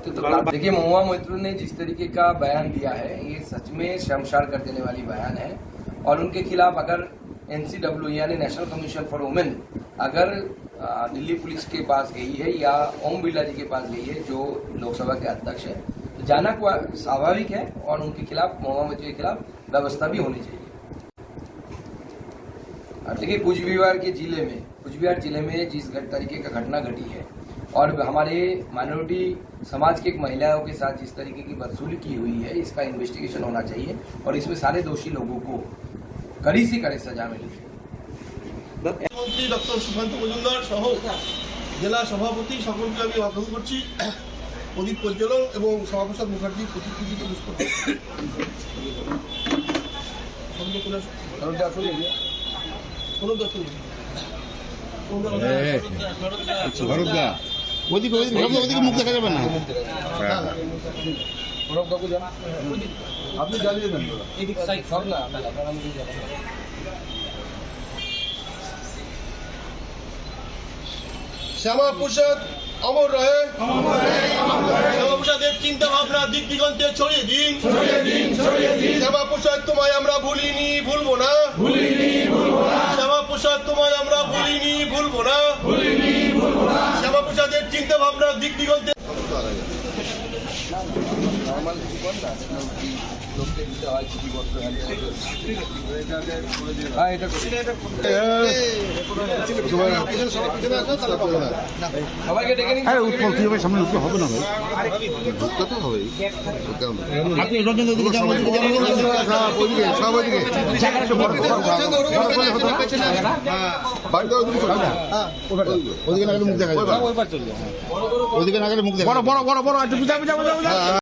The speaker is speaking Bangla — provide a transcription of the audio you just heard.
तो देखिए, महुआ मोइत्रो ने जिस तरीके का बयान दिया है, ये सच में शर्मसार कर देने वाली बयान है। और उनके खिलाफ अगर एनसीडब्ल्यू यानी नेशनल कमीशन फॉर वुमेन अगर दिल्ली पुलिस के पास गई है या ओम बिरला जी के पास गई है, जो लोकसभा के अध्यक्ष है तो जाना स्वाभाविक है और उनके खिलाफ, महुआ मोइत्रो के खिलाफ व्यवस्था भी होनी चाहिए। देखिए, कुछ बिहार के ज़िले में, कुछ बिहार ज़िले में जिस तरीके का घटना घटी है और हमारे माइनॉरिटी समाज की एक महिलाओं के साथ जिस तरीके की बदसुली की हुई है इसका इन्वेस्टिगेशन होना चाहिए और इसमें सारे दोषी लोगों को कड़ी से कड़ी सजा मिलनी चाहिए মন্ত্রী ডক্টর সুশান্ত মজুমদার সহ জেলা সভাপতি সকলকে আমি অর্পণ করছি প্রদীপ পরিচালক এবং শ্যামাপ্রসাদ মুখার্জি প্রতিকৃতিকে পুষ্প কোনো দর্শন ওদিকে ওদিকে ভরতদা ওদিকে মুখ দেখা যাবে না। আপনি জ্বালিয়ে দেন সব না শ্যামাপ্রসাদ অমর রহে শ্যামাপ্রসাদের চিন্তা ভাবনা দিক দিগন্তে ছড়িয়ে দিন। শ্যামাপ্রসাদ তোমায় আমরা ভুলিনি ভুলবো না। শ্যামাপ্রসাদ তোমায় আমরা ভুলিনি ভুলবো না শ্যামাপ্রসাদের চিন্তা ভাবনা দিক দিগন্তে নর্মাল জীবন না? লোককে দিতে হয় ক্ষতিগ্রস্ত হ্যাঁ? এটা সবাইকে ডেকে নিন। আরে উৎপল তুই ভাই সামনে ঢুকতে হবে না ভাই? ঢুকতে তো আপনি সব ওদিকে গেলে মুখ দেখা যাবে ওদিকে না গেলে মুখ দেখা বড় বড় বড় বড় একটু বুঝা বুঝা বুঝা